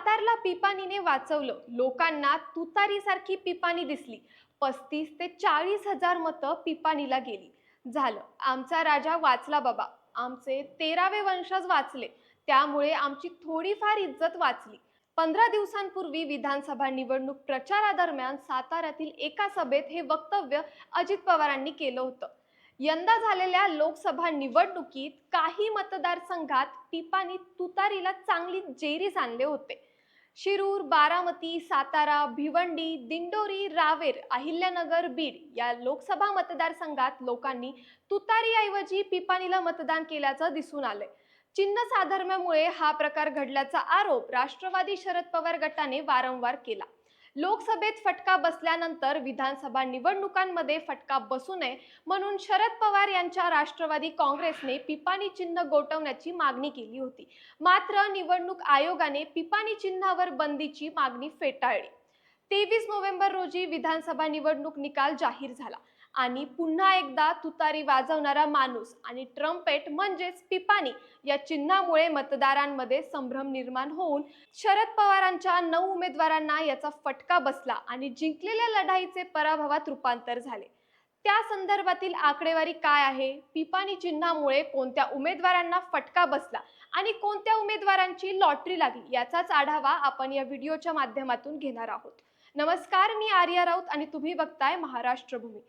सातारला पिपाणीने वाचवलं. लोकांना तुतारीसारखी पिपाणी दिसली. पस्तीस ते चाळीस हजार मतं पिपाणीला गेली. झालं. आमचा राजा वाचला बाबा. आमचे तेरावे वंशज वाचले. त्यामुळे आमची थोडीफार इज्जत वाचली. पंधरा दिवसांपूर्वी विधानसभा निवडणूक प्रचारादरम्यान साताऱ्यातील एका सभेत हे वक्तव्य अजित पवारांनी केलं होतं. यंदा झालेल्या लोकसभा निवडणुकीत काही मतदारसंघात पिपानी तुतारीला चांगली जेरीस आणले होते. शिरूर बारामती सातारा भिवंडी दिंडोरी रावेर अहिल्यानगर बीड या लोकसभा मतदारसंघात लोकांनी तुतारीऐवजी पिपाणीला मतदान केल्याचं दिसून आलंय. चिन्ह साधर्म्यामुळे हा प्रकार घडल्याचा आरोप राष्ट्रवादी शरद पवार गटाने वारंवार केला. लोकसभेत फटका बसल्यानंतर विधानसभा निवडणुकांमध्ये फटका बसू नये म्हणून शरद पवार यांच्या राष्ट्रवादी काँग्रेसने पिपाणी चिन्ह गोठवण्याची मागणी केली होती. मात्र निवडणूक आयोगाने पिपाणी चिन्हावर बंदीची मागणी फेटाळली. तेवीस नोव्हेंबर रोजी विधानसभा निवडणूक निकाल जाहीर झाला. आणि पुन्हा एकदा तुतारी वाजवणारा माणूस आणि ट्रम्पेट म्हणजेच पिपाणी या चिन्हामुळे मतदारांमध्ये संभ्रम निर्माण होऊन शरद पवारांच्या नऊ उमेदवारांना याचा फटका बसला आणि जिंकलेल्या लढाईचे पराभवात रूपांतर झाले. त्या संदर्भातील आकडेवारी काय आहे? पिपाणी चिन्हामुळे कोणत्या उमेदवारांना फटका बसला आणि कोणत्या उमेदवारांची लॉटरी लागली याचाच आढावा आपण या व्हिडिओच्या माध्यमातून घेणार आहोत. नमस्कार मी आर्या राऊत आणि तुम्ही बघताय महाराष्ट्र भूमी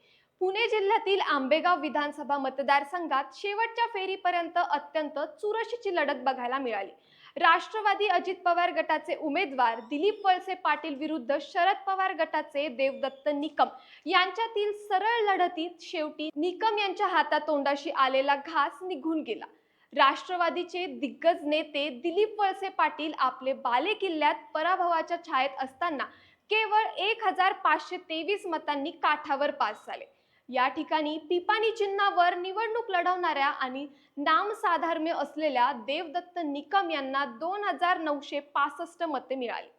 पुणे जिल्ह्यातील आंबेगाव विधानसभा मतदारसंघात शेवटच्या फेरीपर्यंत अत्यंत चुरशीची लढत बघायला मिळाली. राष्ट्रवादी अजित पवार गटाचे उमेदवार दिलीप वळसे पाटील विरुद्ध शरद पवार गटाचे देवदत्त निकम यांच्यातील सरळ लढतीत शेवटी निकम यांच्या हातातोंडाशी आलेला घास निघून गेला. राष्ट्रवादीचे दिग्गज नेते दिलीप वळसे पाटील आपले बाले किल्ल्यात पराभवाच्या छायेत असताना केवळ एक हजार पाचशे तेवीस मतांनी काठावर पास झाले. या ठिकाणी पिपाणी चिन्हावर निवडणूक लढवणाऱ्या आणि नामसाधर्म्य असलेल्या देवदत्त निकम यांना दोन हजार नऊशे पासष्ट मते मिळाली.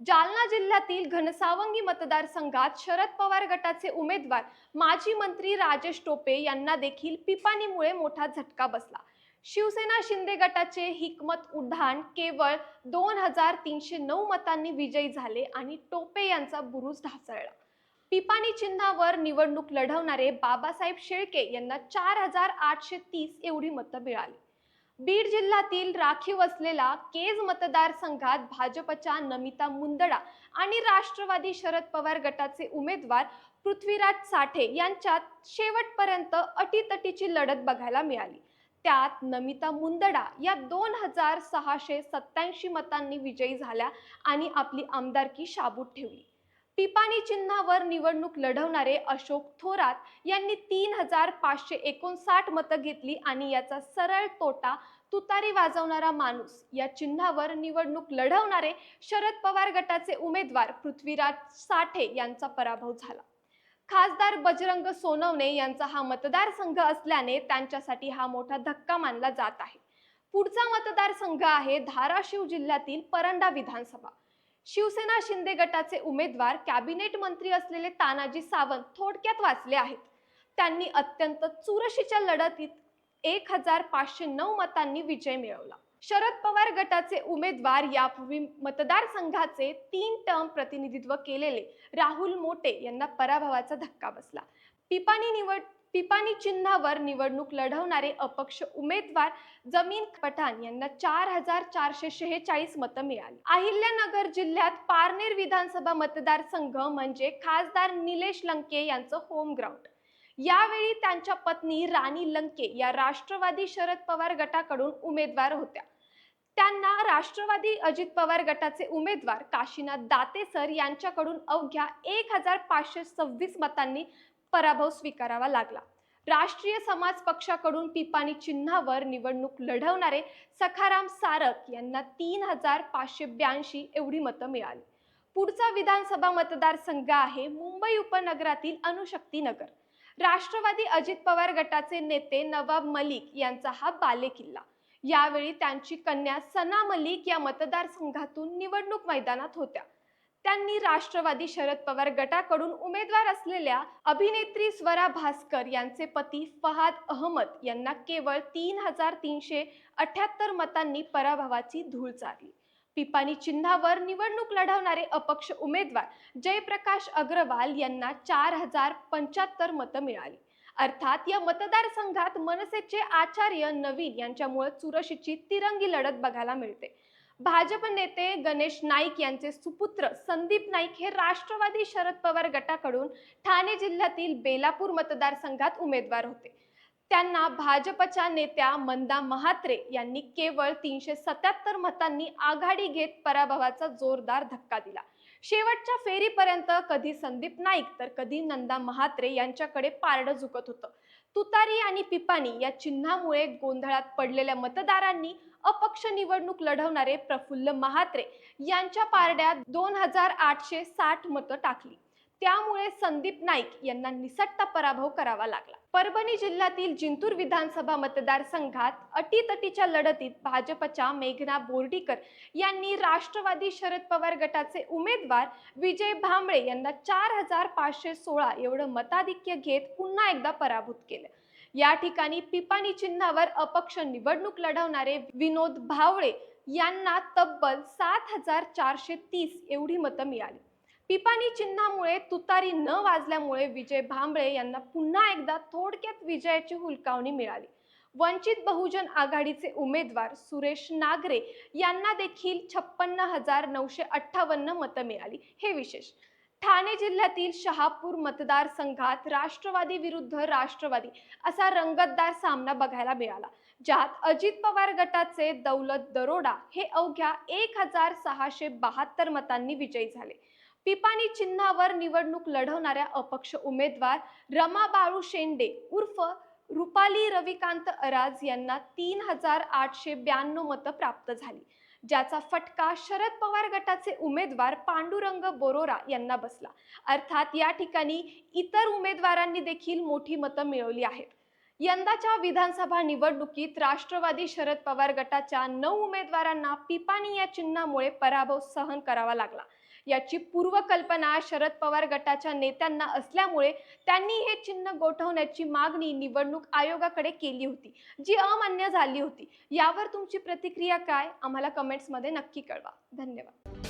जालना जिल्ह्यातील घनसावंगी मतदारसंघात शरद पवार गटाचे उमेदवार माजी मंत्री राजेश टोपे यांना देखील पिपाणीमुळे मोठा झटका बसला. शिवसेना शिंदे गटाचे हिकमत उड्डाण केवळ दोन हजार तीनशे नऊ मतांनी विजयी झाले आणि टोपे यांचा बुरुज ढासळला. पिपाणी चिन्हावर निवडणूक लढवणारे बाबासाहेब शेळके यांना चार हजार आठशे तीस एवढी मतं मिळाली. बीड जिल्ह्यातील राखीव असलेला केज मतदारसंघात भाजपच्या नमिता मुंदडा आणि राष्ट्रवादी शरद पवार गटाचे उमेदवार पृथ्वीराज साठे यांच्यात शेवटपर्यंत अटीतटीची लढत बघायला मिळाली. त्यात नमिता मुंदडा या दोन हजार सहाशे सत्याऐंशी मतांनी विजयी झाल्या आणि आपली आमदारकी शाबूत ठेवली. पिपाणी चिन्हावर निवडणूक लढवणारे अशोक थोरात यांनी तीन हजार पाचशे एकोणसाठ मतं घेतली आणि याचा सरळ तोटा तुतारी वाजवणारा माणूस या चिन्हावर निवडणूक लढवणारे शरद पवार गटाचे उमेदवार पृथ्वीराज साठे यांचा पराभव झाला. खासदार बजरंग सोनवणे यांचा हा मतदारसंघ असल्याने त्यांच्यासाठी हा मोठा धक्का मानला जात आहे. पुढचा मतदारसंघ आहे धाराशिव जिल्ह्यातील परंडा विधानसभा. शिवसेना शिंदे गटाचे उमेदवार कॅबिनेट मंत्री असलेले तानाजी सावंत थोडक्यात वाचले आहेत. त्यांनी अत्यंत चुरशीच्या लढतीत एक हजार पाचशे नऊ मतांनी विजय मिळवला. शरद पवार गटाचे उमेदवार यापूर्वी मतदारसंघाचे तीन टर्म प्रतिनिधित्व केलेले राहुल मोटे यांना पराभवाचा धक्का बसला. पिपाणी निवड पिपाणी चिन्हावर निवडणूक लढवणारे अपक्ष उमेदवार जमीन पठाण यांना चार हजार चारशे शेहेचाळीस मतं मिळाली. अहिल्यानगर जिल्ह्यात पारनेर विधानसभा मतदारसंघ म्हणजे खासदार निलेश लंके यांचं होम ग्राउंड यावेळी त्यांच्या पत्नी राणी लंके या राष्ट्रवादी शरद पवार गटाकडून उमेदवार होत्या. त्यांना राष्ट्रवादी अजित पवार गटाचे उमेदवार काशीनाथ दातेसर यांच्याकडून अवघ्या एक हजार पाचशे सव्वीस मतांनी पराभव स्वीकारावा लागला. राष्ट्रीय समाज पक्षाकडून पिपाणी चिन्हावर निवडणूक लढवणारे सखाराम सारक यांना तीन हजार पाचशे ब्याऐंशी एवढी मतं मिळाली. पुढचा विधानसभा मतदारसंघ आहे मुंबई उपनगरातील अनुशक्ती नगर. राष्ट्रवादी अजित पवार गटाचे नेते नवाब मलिक यांचा हा बालेकिल्ला. यावेळी त्यांची कन्या सना मलिक या मतदारसंघातून निवडणूक मैदानात होत्या. त्यांनी राष्ट्रवादी शरद पवार गटाकडून उमेदवार असलेल्या अभिनेत्री स्वरा भास्कर यांचे पती फहाद अहमद यांना केवळ तीन हजार तीनशे अठ्याहत्तर मतांनी पराभवाची धूळ चारली. पिपाणी चिन्हावर निवडणूक लढवणारे अपक्ष उमेदवार जयप्रकाश अग्रवाल यांना चार हजार पंच्याहत्तर मतं मिळाली. अर्थात या मतदारसंघात मनसेचे आचार्य नवीन यांच्यामुळे चुरशीची तिरंगी लढत बघायला मिळते. भाजप नेते गणेश नाईक यांचे सुपुत्र संदीप नाईक हे राष्ट्रवादी शरद पवार गटाकडून ठाणे जिल्ह्यातील बेलापूर मतदारसंघात उमेदवार होते. त्यांना भाजपच्या नेत्या मंदा महात्रे यांनी केवळ तीनशे सत्याहत्तर मतांनी आघाडी घेत पराभवाचा जोरदार धक्का दिला. शेवटच्या फेरीपर्यंत कधी संदीप नाईक तर कधी नंदा महात्रे यांच्याकडे पारडं झुकत होतं. तुतारी आणि पिपाणी या चिन्हामुळे गोंधळात पडलेल्या मतदारांनी अपक्ष निवडणूक लढवणारे प्रफुल्ल महात्रे यांच्या पारड्यात दोन हजार आठशे साठ मतं टाकली. त्यामुळे संदीप नाईक यांना निसट्टा पराभव करावा लागला. परभणी जिल्ह्यातील जिंतूर विधानसभा मतदारसंघात अटीतटीच्या लढतीत भाजपच्या मेघना बोर्डीकर यांनी राष्ट्रवादी शरद पवार गटाचे उमेदवार विजय भांबळे यांना चार हजार पाचशे सोळा एवढं मताधिक्य घेत पुन्हा एकदा पराभूत केलं. या ठिकाणी पिपाणी चिन्हावर अपक्ष निवडणूक लढवणारे विनोद भावळे यांना तब्बल सात हजार चारशे तीस एवढी मतं मिळाली. पिपाणी चिन्हामुळे तुतारी न वाजल्यामुळे विजय भांबळे यांना पुन्हा एकदा थोडक्यात विजयाची हुलकावणी मिळाली. वंचित बहुजन आघाडीचे उमेदवार सुरेश नागरे यांना देखील छप्पन्न हजार नऊशे अठ्ठावन्न मतं मिळाली. हे विशेष. ठाणे जिल्ह्यातील शहापूर मतदारसंघात राष्ट्रवादी विरुद्ध राष्ट्रवादी असा रंगतदार सामना बघायला मिळाला ज्यात अजित पवार गटाचे दौलत दरोडा हे अवघ्या एक हजार सहाशे बहात्तर मतांनी विजयी झाले. पिपाणी चिन्हावर निवडणूक लढवणाऱ्या अपक्ष उमेदवार रमा बाळू शेंडे उर्फ रुपाली रविकांत अराज यांना तीन हजार आठशे ब्याण्णव मतं प्राप्त झाली. ज्याचा फटका शरद पवार गटाचे उमेदवार पांडुरंग बोरोरा यांना बसला. अर्थात या ठिकाणी इतर उमेदवारांनी देखील मोठी मतं मिळवली आहेत. यंदाच्या विधानसभा निवडणुकीत राष्ट्रवादी शरद पवार गटाच्या नऊ उमेदवारांना पिपाणी या चिन्हामुळे पराभव सहन करावा लागला. याची पूर्वकल्पना शरद पवार गटाच्या नेत्यांना असल्यामुळे त्यांनी हे चिन्ह गोठवण्याची मागणी निवडणूक आयोगाकडे केली होती जी अमान्य झाली होती. यावर तुमची प्रतिक्रिया काय? आम्हाला कमेंट्समध्ये नक्की कळवा. धन्यवाद.